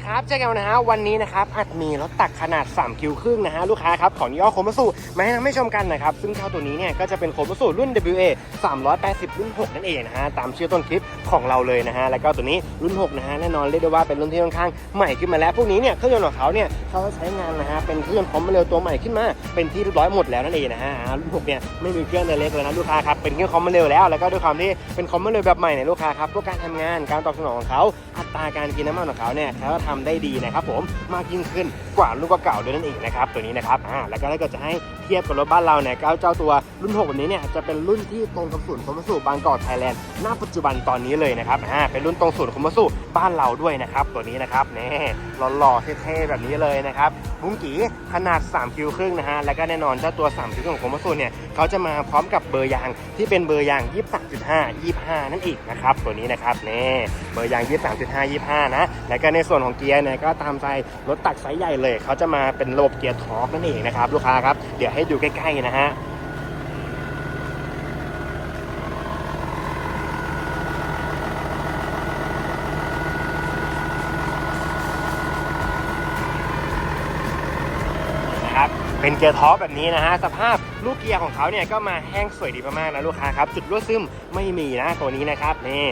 ดีครับ เจอกันนะฮะ วันนี้นะครับอัดมีรถตักขนาด 3 คิวครึ่งนะฮะ ลูกค้าครับของยี่ห้อโคมัสุมาให้ท่านผู้ชมกันนะครับ ซึ่งเจ้าตัวนี้เนี่ย ก็จะเป็นโคมัสุรุ่น WA 380 รุ่น 6 นั่นเองนะฮะ ตามชื่อต้นคลิปของเราเลยนะฮะ แล้วก็ตัวนี้รุ่น 6 นะฮะ แน่นอนเรียกได้ว่าเป็นรุ่นที่ค่อนข้างใหม่ขึ้นมาแล้ว พวกนี้เนี่ย เครื่องยนต์ของเขาเนี่ยเขาใช้งานนะฮะ เป็นเครื่องพร้อมเร็วตัวใหม่ขึ้นมา เป็นที่เรียบร้อยหมดแล้วนั่นเองนะฮะ รุ่น 6 เนี่ย ไม่มีเครื่องเล็กเลยนะลูกค้าครับ เป็นเครื่องคอมเร็วแล้ว แล้วก็ด้วยความที่เป็นคอมเร็วแบบใหม่เนี่ยลูกค้าครับพวกการทำงานการตอบสนองของเขาอัตราการกินน้ำมันของเขาเนี่ยเขาทำได้ดีนะครับผมมากยิ่งขึ้นกว่ารุ่นเก่าด้วยนั่นเองนะครับตัวนี้นะครับอ่าแล้วก็ถ้าเกิดจะให้ ทียบกับรถบ้านเราเนี่ยก็เจ้าตัวรุ่น6แบบนี้เนี่ยจะเป็นรุ่นที่ตรงกับศูนย์คอมมาสูบางกอกไทยแลนด์ณปัจจุบันตอนนี้เลยนะครับอ่าเป็นรุ่นตรงศูนย์คอมมาสูบ้านเราด้วยนะครับตัวนี้นะครับนี่หล่อๆเท่ๆแบบนี้เลยนะครับบุ้งกีขนาด 3 คิวครึ่งนะฮะแล้วก็แน่นอนเจ้าตัว 3 คิวของคอมมาสูเนี่ยเขาจะมาพร้อมกับเบอร์ยางที่เป็นเบอร์ยาง 23.5 25 นั่นเองนะครับตัวนี้นะครับนี่เบอร์ยาง 23.5 25 นะแล้วก็ในส่วนของเกียร์เนี่ยก็ตามใจรถตักไซส์ใหญ่เลยเขาจะมาเป็นระบบเกียร์ทอร์กนั่นเองนะครับลูกค้าครับเดี๋ยวให้ให้ดูใกล้ๆนะฮะ นะครับ เป็นเกียร์ท็อปแบบนี้นะฮะ สภาพลูกเกียร์ของเขาเนี่ยก็มาแห้งสวยดีมากๆนะลูกค้าครับ จุดรั่วซึมไม่มีนะตัวนี้นะครับนี่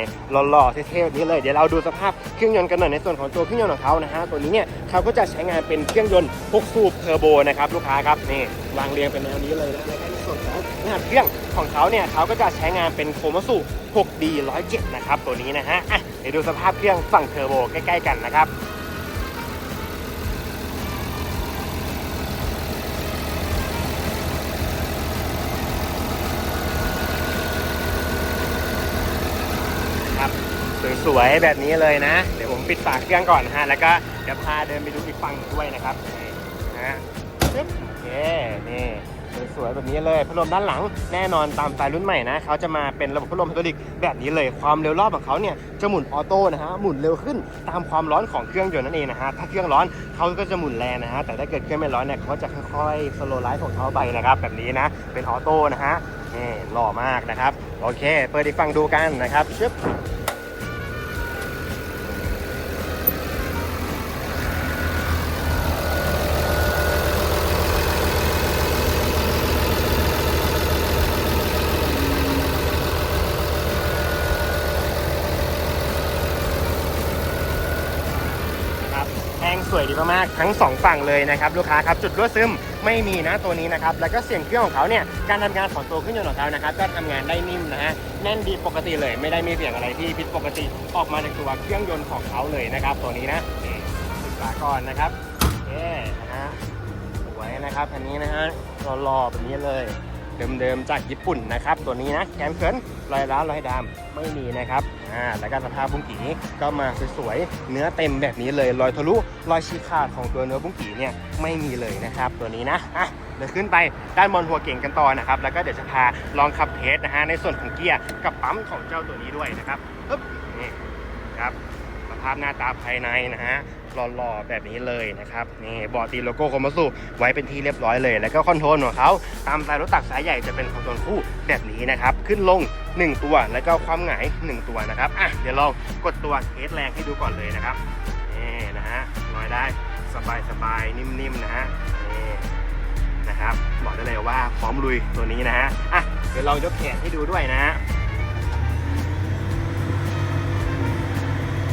หล่อๆเท่ๆแบบนี้เลยเดี๋ยวเราดูสภาพเครื่องยนต์กันหน่อยในส่วนของตัวเครื่องยนต์ของเขานะฮะตัวนี้เนี่ยเขาก็จะใช้งานเป็นเครื่องยนต์6สูบเทอร์โบนะครับลูกค้าครับนี่วางเรียงเป็นแนวนี้เลยนะแล้วในส่วนของขนาดเครื่องของเขาเนี่ยเขาก็จะใช้งานเป็นโคมัสุ 6D 107 นะครับตัวนี้นะฮะอะเดี๋ยวดูสภาพเครื่องฝั่งเทอร์โบใกล้ๆกันนะครับส วยๆแบบนี้เลยนะ เดี๋ยวผมปิดฝาเครื่องก่อนนะฮะ แล้วก็เดี๋ยวพาเดินไปดูอีกฝั่งด้วยนะครับนี่นะฮะปึ๊บโอเค นี่สวยๆแบบนี้เลย พัดลมด้านหลังแน่นอนตามสไตล์รุ่นใหม่นะเขาจะมาเป็นระบบพัดลมไฮดรอลิกแบบนี้เลย ความเร็วรอบของเขาเนี่ยจะหมุนออโต้นะฮะ หมุนเร็วขึ้นตามความร้อนของเครื่องยนต์นั่นเองนะฮะ ถ้าเครื่องร้อนเขาก็จะหมุนแรงนะฮะ แต่ถ้าเกิดเครื่องไม่ร้อนเนี่ยเขาจะค่อยๆสโลว์ไลฟ์ของเขาไปนะครับ แบบนี้นะ เป็นออโต้นะฮะ นี่หล่อมากนะครับ โอเค เปิดอีกฟังดูกันนะครับชึบแห้ง สวยดีมากๆทั้งสองฝั่งเลยนะครับลูกค้าครับจุดรั่วซึมไม่มีนะตัวนี้นะครับแล้วก็เสียงเครื่องของเขาเนี่ยการทำงานของตัวเครื่องยนต์ของเขานะครับก็ทำงานได้นิ่มนะฮะแน่นดีปกติเลยไม่ได้มีเสียงอะไรที่ผิดปกติออกมาจากตัวเครื่องยนต์ของเขาเลยนะครับ ตัวนี้นะนี่ศึกษาก่อนนะครับโอเคนะฮะสวยนะครับอันนี้นะฮะรอๆแบบนี้เลย เดิมๆจากญี่ปุ่นนะครับ ตัวนี้นะแคมเคิลรอยร้าวรอยดำไม่มีนะครับอ่าแล้วก็สภาพบุ้งกีก็มาสวยๆเนื้อเต็มแบบนี้เลยรอยทะลุรอยฉีกขาดของตัวเนื้อบุ้งกีเนี่ยไม่มีเลยนะครับ ตัวนี้นะอะเดี๋ยวขึ้นไปด้านบนหัวเก่งกันต่อนะครับแล้วก็เดี๋ยวจะพาลองขับเทสนะฮะในส่วนของเกียร์กับปั๊มของเจ้าตัวนี้ด้วยนะครับปึ๊บนี่ครับสภาพหน้าตาภายในนะฮะ หล่อๆแบบนี้เลยนะครับนี่บอร์ดตีโลโก้คอม a สุไว้เป็นที่เรียบร้อยเลย แล้วก็คอนโทรลของเขาตามสายรถตักสายใหญ่จะเป็นคอนโทรลคู่แบบนี้นะครับขึ้นลง 1 ตัวแล้วก็ความหงาย 1 ตัวนะครับอะเดี๋ยวลองกดตัวเทสแรงให้ดูก่อนเลยนะครับนี่นะฮะน้อยได้สบายๆนิ่มๆนะฮะนี่นะครับบอกได้เลยว่าพร้อมลุยตัวนี้นะฮะอะเดี๋ยวลองยกแขนให้ดูด้วยนะฮะ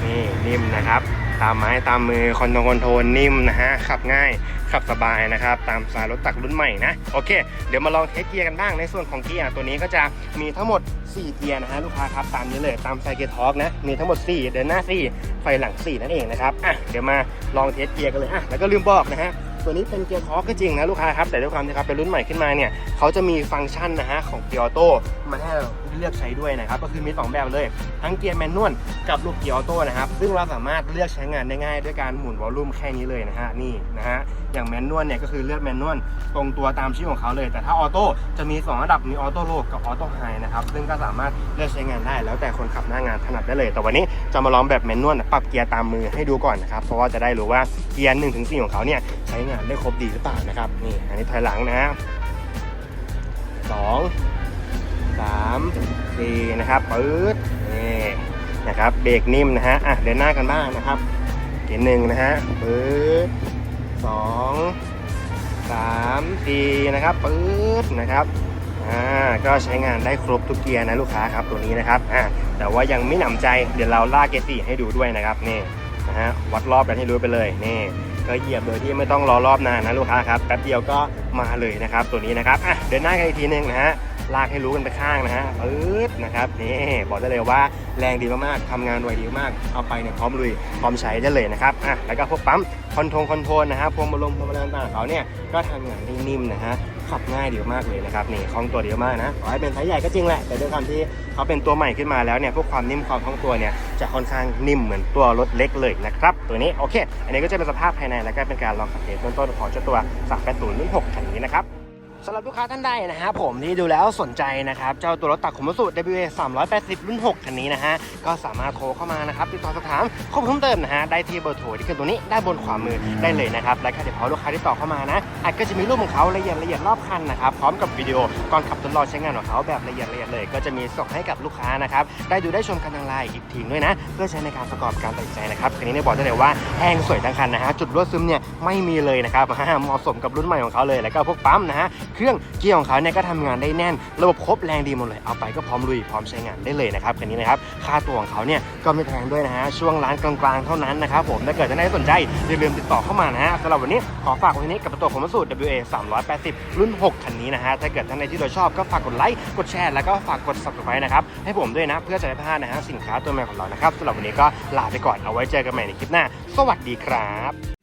นี่นิ่มนะครับ ตามไม้ตามมือคอนโทรลคอนโทรนิ่มนะฮะขับง่ายขับสบายนะครับ ตามสายรถตักรุ่นใหม่นะโอเค เดี๋ยวมาลองเทสเกียร์กันบ้างในส่วนของเกียร์ตัวนี้ก็จะมีทั้งหมด 4 เกียร์นะฮะลูกค้าครับตามนี้เลยตามไซเกียร์ทอกนะมีทั้งหมด 4 เดินหน้า 4 ไฟหลัง 4 นั่นเองนะครับอะเดี๋ยวมาลองเทสเกียร์กันเลยอะแล้วก็ลืมบอกนะฮะตัวนี้เป็นเกียร์ทอร์กก็จริงนะลูกค้าครับแต่ด้วยความที่ครับเป็นรุ่นใหม่ขึ้นมาเนี่ยเขาจะมีฟังก์ชันนะฮะของเกียร์ออโต้มาให้ เราเลือกใช้ด้วยนะครับ ก็คือมีสองแบบเลย ทั้งเกียร์แมนนวลกับลูกเกียร์ออโต้นะครับ ซึ่งเราสามารถเลือกใช้งานได้ง่ายด้วยการหมุนวอลลุ่มแค่นี้เลยนะฮะ นี่นะฮะ อย่างแมนนวลเนี่ยก็คือเลือกแมนนวลตรงตัวตามชื่อของเขาเลย แต่ถ้าออโต้จะมี 2 ระดับ มีออโต้โลกับออโต้ไฮนะครับ ซึ่งก็สามารถเลือกใช้งานได้ แล้วแต่คนขับหน้างานถนัดได้เลย แต่วันนี้จะมาลองแบบแมนนวลปรับเกียร์ตามมือให้ดูก่อนนะครับ เพราะว่าจะได้รู้ว่าเกียร์หนึ่งถึงสี่ของเขาเนี่ยใช้งานได้ครบดีหรือเปล่านะครับ นี่ อันนี้ถอยหลังนะฮะสอง สามสี่นะครับปื๊ดนี่นะครับเบรกนิ่มนะฮะอะเดินหน้ากันบ้างนะครับเกียร์หนึ่งนะฮะปื๊ดสองสามสี่นะครับปื๊ดนะครับอ่าก็ใช้งานได้ครบทุกเกียร์นะลูกค้าครับตัวนี้นะครับอ่าแต่ว่ายังไม่หนำใจเดี๋ยวเราลากเกียร์สี่ให้ดูด้วยนะครับนี่นะฮะวัดรอบกันให้รู้ไปเลยนี่ก็เหยียบโดยที่ไม่ต้องรอรอบนานนะลูกค้าครับแป๊บเดียวก็มาเลยนะครับตัวนี้นะครับอะเดินหน้ากันอีกทีหนึ่งนะฮะ ลากให้รู้กันไปข้างนะฮะปื๊ดนะครับนี่บอกได้เลยว่าแรงดีมากๆทำงานไวดีมากเอาไปเนี่ยพร้อมลุยพร้อมใช้ได้เลยนะครับอะแล้วก็พวกปั๊มคอนโทรลคอนโทรลนะฮะพวงมาลัยพวงมาลัยต่างๆเขาเนี่ยก็ทำงานนิ่มๆนะฮะขับง่ายดีมากเลยนะครับนี่คล่องตัวดีมากนะต่อให้เป็นไซส์ใหญ่ก็จริงแหละแต่ด้วยความที่เขาเป็นตัวใหม่ขึ้นมาแล้วเนี่ยพวกความนิ่มความคล่องตัวเนี่ยจะค่อนข้างนิ่มเหมือนตัวรถเล็กเลยนะครับตัวนี้โอเค อันนี้ก็จะเป็นสภาพภายในแล้วก็เป็นการลองขับเทสเบื้องต้นของเจ้าตัว380 6คันนี้นะครับ สำหรับลูกค้าท่านใดนะฮะผมที่ดูแล้วสนใจนะครับ เจ้าตัวรถตักขมสูตร WA 380 รุ่น 6 คันนี้นะฮะ ก็สามารถโทรเข้ามานะครับ ติดต่อสอบถามข้อมูลเพิ่มเติมนะฮะ ได้ที่เบอร์โทรที่ขึ้นตรงนี้ด้านบนขวามือได้เลยนะครับ และก็เดี๋ยวพอลูกค้าที่ต่อเข้ามานะอาจก็จะมีรูปของเขาละเอียดละเอียดรอบคันนะครับ พร้อมกับวิดีโอก่อนขับทดลองใช้งานของเขาแบบละเอียดละเอียดเลย ก็จะมีส่งให้กับลูกค้านะครับ ได้ดูได้ชมกันทางไลน์อีกทีด้วยนะ เพื่อใช้ในการประกอบการตัดสินใจนะครับคันนี้เนี่ยบอกได้เลยว่าแห้งสวยทั้งคันนะฮะ จุดรั่วซึมเนี่ยไม่มีเลยนะครับเหมาะสมกับรุ่นใหม่ของเขาเลยแล้วก็พวกปั๊มนะฮะเครื่องเกียร์ของเขาเนี่ยก็ทำงานได้แน่น ระบบครบแรงดีหมดเลย เอาไปก็พร้อมลุยพร้อมใช้งานได้เลยนะครับคันนี้นะครับค่าตัวของเขาเนี่ยก็ไม่แพงด้วยนะฮะช่วงร้านกลางๆเท่านั้นนะครับผมถ้าเกิดท่านใดสนใจอย่าลืมติดต่อเข้ามานะฮะสำหรับวันนี้ขอฝากไว้นี้กับตัวของมสูตร WA 380 รุ่น 6 คันนี้นะฮะถ้าเกิดท่านใดที่โดยชอบก็ฝากกดไลค์กดแชร์แล้วก็ฝากกด subscribe นะครับให้ผมด้วยนะเพื่อจะได้ไม่พลาดนะฮะสินค้าตัวใหม่ของเรานะครับสำหรับวันนี้ก็ลาไปก่อนเอาไว้เจอกันใหม่ในคลิปหน้า สวัสดีครับ